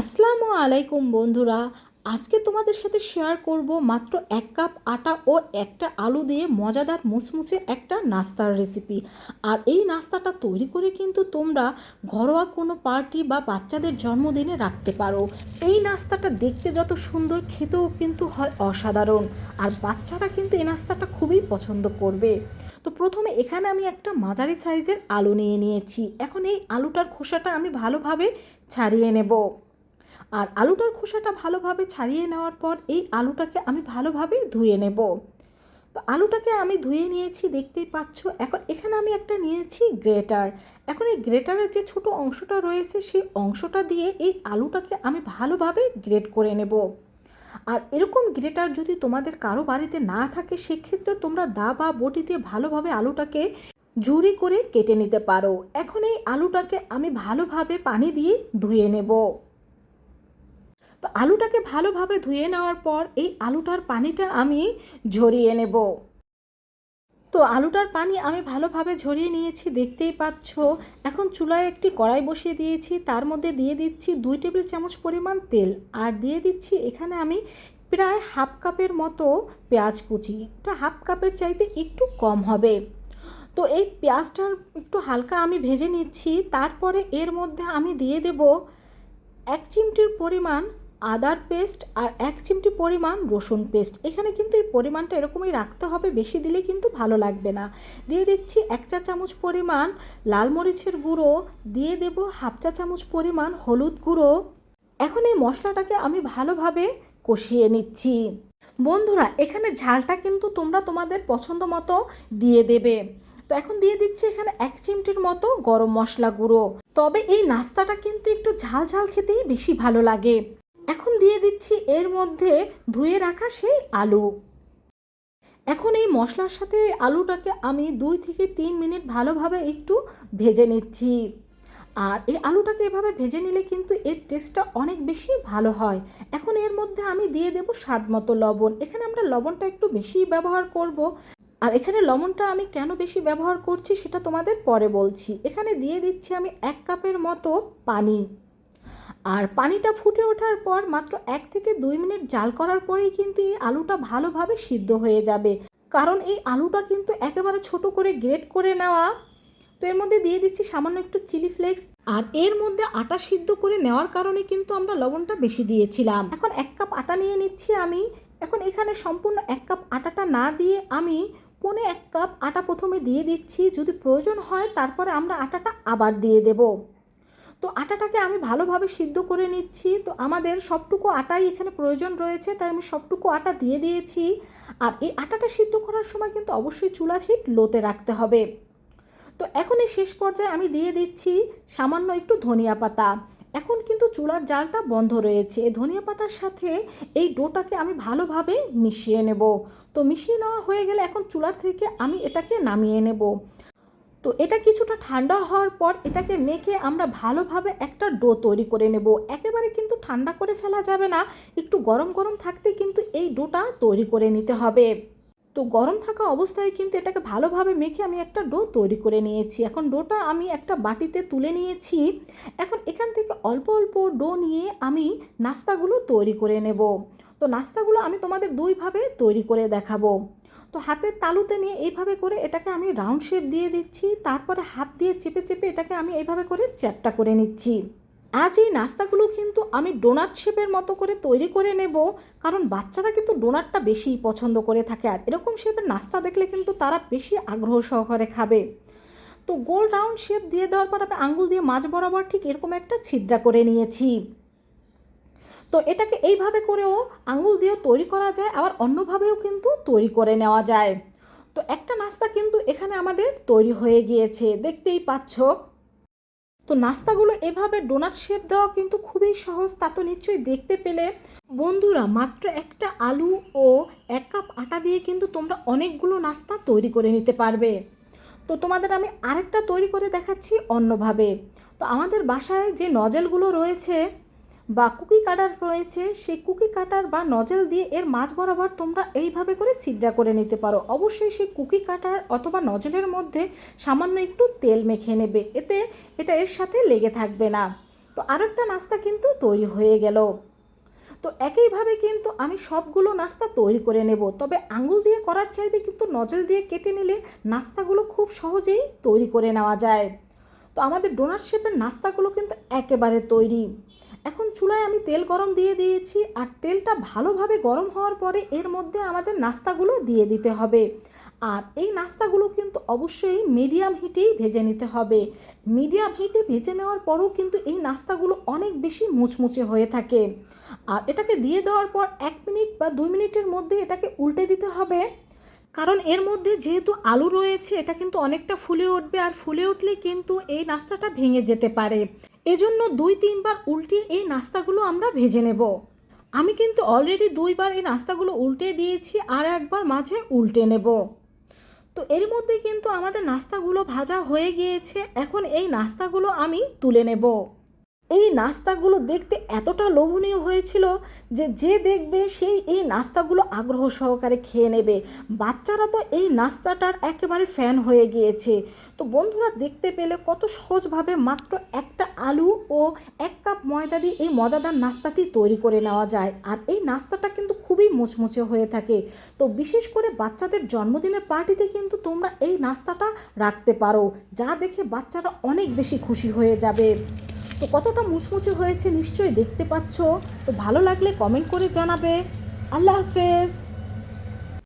আসসালামু আলাইকুম বন্ধুরা। আজকে তোমাদের সাথে শেয়ার করব মাত্র এক কাপ আটা ও একটা আলু দিয়ে মজাদার মুচমুচে একটা নাস্তার রেসিপি আর এই নাস্তাটা তৈরি করে কিন্তু তোমরা ঘরোয়া কোনো পার্টি বা বাচ্চাদের জন্মদিনে রাখতে পারো। এই নাস্তাটা দেখতে যত সুন্দর, খেতেও কিন্তু হয় অসাধারণ। আর বাচ্চারা কিন্তু এই নাস্তাটা খুবই পছন্দ করবে। তো প্রথমে এখানে আমি একটা মাঝারি সাইজের আলু নিয়ে নিয়েছি। এখন এই আলুটার খোসাটা আমি ভালোভাবে ছাড়িয়ে নেব। আর আলুটার খোসাটা ভালোভাবে ছাড়িয়ে নেওয়ার পর এই আলুটাকে আমি ভালোভাবে ধুয়ে নেব। তো আলুটাকে আমি ধুয়ে নিয়েছি, দেখতেই পাচ্ছ। এখন এখানে আমি একটা নিয়েছি গ্রেটার। এখন এই গ্রেটারের যে ছোট অংশটা রয়েছে, সেই অংশটা দিয়ে এই আলুটাকে আমি ভালোভাবে গ্রেট করে নেব। আর এরকম গ্রেটার যদি তোমাদের কারও বাড়িতে না থাকে, সেক্ষেত্রে তোমরা দা বা বটি দিয়ে ভালোভাবে আলুটাকে ঝুরি করে কেটে নিতে পারো। এখন এই আলুটাকে আমি ভালোভাবে পানি দিয়ে ধুয়ে নেব। তো আলুটাকে ভালোভাবে ধুয়ে নেওয়ার পর এই আলুটার পানিটা আমি ঝরিয়ে নেব। তো আলুটার পানি আমি ভালোভাবে ঝরিয়ে নিয়েছি, দেখতেই পাচ্ছ। এখন চুলায় একটি কড়াই বসিয়ে দিয়েছি, তার মধ্যে দিয়ে দিচ্ছি দুই টেবিল চামচ পরিমাণ তেল আর দিয়ে দিচ্ছি এখানে আমি প্রায় হাফ কাপের মতো পেঁয়াজ কুচি। এটা হাফ কাপের চাইতে একটু কম হবে। তো এই পেঁয়াজটার একটু হালকা আমি ভেজে নিচ্ছি, তারপরে এর মধ্যে আমি দিয়ে দেব এক চিমটির পরিমাণ আদার পেস্ট আর এক চিমটি পরিমাণ রসুন পেস্ট। এখানে কিন্তু এই পরিমাণটা এরকমই রাখতে হবে, বেশি দিলে কিন্তু ভালো লাগবে না। দিয়ে দিচ্ছি এক চা চামচ পরিমাণ লাল মরিচের গুঁড়ো, দিয়ে দেব হাফ চা চামচ পরিমাণ হলুদ গুঁড়ো। এখন এই মশলাটাকে আমি ভালোভাবে কষিয়ে নিচ্ছি। বন্ধুরা, এখানে ঝালটা কিন্তু তোমরা তোমাদের পছন্দ মতো দিয়ে দেবে। তো এখন দিয়ে দিচ্ছি এখানে এক চিমটির মতো গরম মশলা গুঁড়ো। তবে এই নাস্তাটা কিন্তু একটু ঝাল ঝাল খেতেই বেশি ভালো লাগে। এখন দিয়ে দিচ্ছি এর মধ্যে ধুয়ে রাখা সেই আলু। এখন এই মশলার সাথে আলুটাকে আমি দুই থেকে তিন মিনিট ভালোভাবে একটু ভেজে নিচ্ছি। আর এই আলুটাকে এভাবে ভেজে নিলে কিন্তু এর টেস্টটা অনেক বেশি ভালো হয়। এখন এর মধ্যে আমি দিয়ে দেব স্বাদ মতো লবণ। এখানে আমরা লবণটা একটু বেশি ব্যবহার করব। আর এখানে লবণটা আমি কেন বেশি ব্যবহার করছি সেটা তোমাদের পরে বলছি। এখানে দিয়ে দিচ্ছি আমি এক কাপের মতো পানি। আর পানিটা ফুটে ওঠার পর মাত্র এক থেকে দুই মিনিট জাল করার পরেই কিন্তু এই আলুটা ভালোভাবে সিদ্ধ হয়ে যাবে। কারণ এই আলুটা কিন্তু একেবারে ছোট করে গ্রেট করে নেওয়া। তো এর মধ্যে দিয়ে দিচ্ছি সামান্য একটু চিলি ফ্লেক্স। আর এর মধ্যে আটা সিদ্ধ করে নেওয়ার কারণে কিন্তু আমরা লবণটা বেশি দিয়েছিলাম। এখন এক কাপ আটা নিয়ে নিচ্ছি আমি। এখন এখানে সম্পূর্ণ এক কাপ আটাটা না দিয়ে আমি পনে এক কাপ আটা প্রথমে দিয়ে দিচ্ছি। যদি প্রয়োজন হয় তারপরে আমরা আটাটা আবার দিয়ে দেবো। তো আটাটাকে আমি ভালোভাবে সিদ্ধ করে নিচ্ছি। তো আমাদের সবটুকু আটাই এখানে প্রয়োজন রয়েছে, তাই আমি সবটুকু আটা দিয়ে দিয়েছি। আর এই আটাটা সিদ্ধ করার সময় কিন্তু অবশ্যই চুলার হিট লোতে রাখতে হবে। তো এখন এই শেষ পর্যায়ে আমি দিয়ে দিচ্ছি সামান্য একটু ধনিয়া পাতা। এখন কিন্তু চুলার জালটা বন্ধ রয়েছে। ধনিয়া পাতার সাথে এই ডোটাকে আমি ভালোভাবে মিশিয়ে নেব। তো মিশিয়ে নেওয়া হয়ে গেলে এখন চুলার থেকে আমি এটাকে নামিয়ে নেব। তো এটা কিছুটা ঠান্ডা হওয়ার পর এটাকে মেখে আমরা ভালোভাবে একটা ডো তৈরি করে নেব। একেবারে কিন্তু ঠান্ডা করে ফেলা যাবে না। একটু গরম গরম থাকতে কিন্তু এই ডোটা তৈরি করে নিতে হবে। তো গরম থাকা অবস্থায় কিন্তু এটাকে ভালোভাবে মেখে আমি একটা ডো তৈরি করে নিয়েছি। এখন ডোটা আমি একটা বাটিতে তুলে নিয়েছি। এখন এখান থেকে অল্প অল্প ডো নিয়ে আমি নাস্তাগুলো তৈরি করে নেব। তো নাস্তাগুলো আমি তোমাদের দুইভাবে তৈরি করে দেখাবো। তো হাতের তালুতে নিয়ে এইভাবে করে এটাকে আমি রাউন্ড শেপ দিয়ে দিচ্ছি, তারপরে হাত দিয়ে চেপে চেপে এটাকে আমি এইভাবে করে চ্যাপটা করে নিচ্ছি। আজ এই নাস্তাগুলো কিন্তু আমি ডোনাট শেপের মতো করে তৈরি করে নেব, কারণ বাচ্চারা কিন্তু ডোনাটটা বেশি পছন্দ করে থাকে আর এরকম শেপের নাস্তা দেখলে কিন্তু তারা বেশি আগ্রহ সহকারে খাবে। তো গোল রাউন্ড শেপ দিয়ে দেওয়ার পর আমি আঙ্গুল দিয়ে মাছ বরাবর ঠিক এরকম একটা ছিদ্রা করে নিয়েছি। তো এটাকে এইভাবে করেও আঙুল দিয়েও তৈরি করা যায়, আবার অন্যভাবেও কিন্তু তৈরি করে নেওয়া যায়। তো একটা নাস্তা কিন্তু এখানে আমাদের তৈরি হয়ে গিয়েছে, দেখতেই পাচ্ছ। তো নাস্তাগুলো এভাবে ডোনাট শেপ দেওয়া কিন্তু খুবই সহজ, তা তো নিশ্চয়ই দেখতে পেলে। বন্ধুরা, মাত্র একটা আলু ও এক কাপ আটা দিয়ে কিন্তু তোমরা অনেকগুলো নাস্তা তৈরি করে নিতে পারবে। তো তোমাদের আমি আরেকটা তৈরি করে দেখাচ্ছি অন্যভাবে। তো আমাদের বাসায় যে নজেলগুলো রয়েছে বা কুকি কাটার রয়েছে সেই কুকি কাটার বা নজেল দিয়ে এর মাঝ বরাবর তোমরা এইভাবে করে ছিদ্রা করে নিতে পারো। অবশ্যই সেই কুকি কাটার অথবা নজেলের মধ্যে সামান্য একটু তেল মেখে নেবে, এতে এটা এর সাথে লেগে থাকবে না। তো তো আরেকটা নাস্তা কিন্তু তৈরি হয়ে গেল। তো একইভাবে কিন্তু আমি সবগুলো নাস্তা তৈরি করে নেব, তবে আঙুল দিয়ে করার চাইতে কিন্তু নজল দিয়ে কেটে নিলে নাস্তাগুলো খুব সহজেই তৈরি করে নেওয়া যায়। তো আমাদের ডোনাট শেপের নাস্তাগুলো কিন্তু একেবারে তৈরি। এখন চুলায় আমি তেল গরম দিয়ে দিয়েছি আর তেলটা ভালোভাবে গরম হওয়ার পরে এর মধ্যে আমাদের নাস্তাগুলো দিয়ে দিতে হবে। আর এই নাস্তাগুলো কিন্তু অবশ্যই মিডিয়াম হিটেই ভেজে নিতে হবে। মিডিয়াম হিটে ভেজে নেওয়ার পরও কিন্তু এই নাস্তাগুলো অনেক বেশি মুচমুচে হয়ে থাকে। আর এটাকে দিয়ে দেওয়ার পর এক মিনিট বা দুই মিনিটের মধ্যে এটাকে উল্টে দিতে হবে। কারণ এর মধ্যে যেহেতু আলু রয়েছে, এটা কিন্তু অনেকটা ফুলে উঠবে আর ফুলে উঠলে কিন্তু এই নাস্তাটা ভেঙে যেতে পারে। এজন্য দুই তিনবার উল্টে এই নাস্তাগুলো আমরা ভেজে নেব। আমি কিন্তু অলরেডি দুইবার এই নাস্তাগুলো উল্টে দিয়েছি আর একবার মাঝে উল্টে নেব। তো এর মধ্যে কিন্তু আমাদের নাস্তাগুলো ভাজা হয়ে গিয়েছে, এখন এই নাস্তাগুলো আমি তুলে নেব। এই নাস্তাগুলো দেখতে এতটা লোভনীয় হয়েছিল যে যে দেখবে সেই এই নাস্তাগুলো আগ্রহ সহকারে খেয়ে নেবে। বাচ্চারা তো এই নাস্তাটার একেবারে ফ্যান হয়ে গিয়েছে। তো বন্ধুরা দেখতে পেলে কত সহজভাবে মাত্র একটা আলু ও এক কাপ ময়দা দিয়ে এই মজাদার নাস্তাটি তৈরি করে নেওয়া যায়। আর এই নাস্তাটা কিন্তু খুবই মুচমুচে হয়ে থাকে। তো বিশেষ করে বাচ্চাদের জন্মদিনের পার্টিতে কিন্তু তোমরা এই নাস্তাটা রাখতে পারো। যা দেখে বাচ্চারা অনেক বেশি খুশি হয়ে যাবে। তো কতটা মুচমুচে হয়েছে নিশ্চয়ই দেখতে পাচ্ছ। তো ভালো লাগলে কমেন্ট করে জানাবে। আল্লাহ হাফেজ।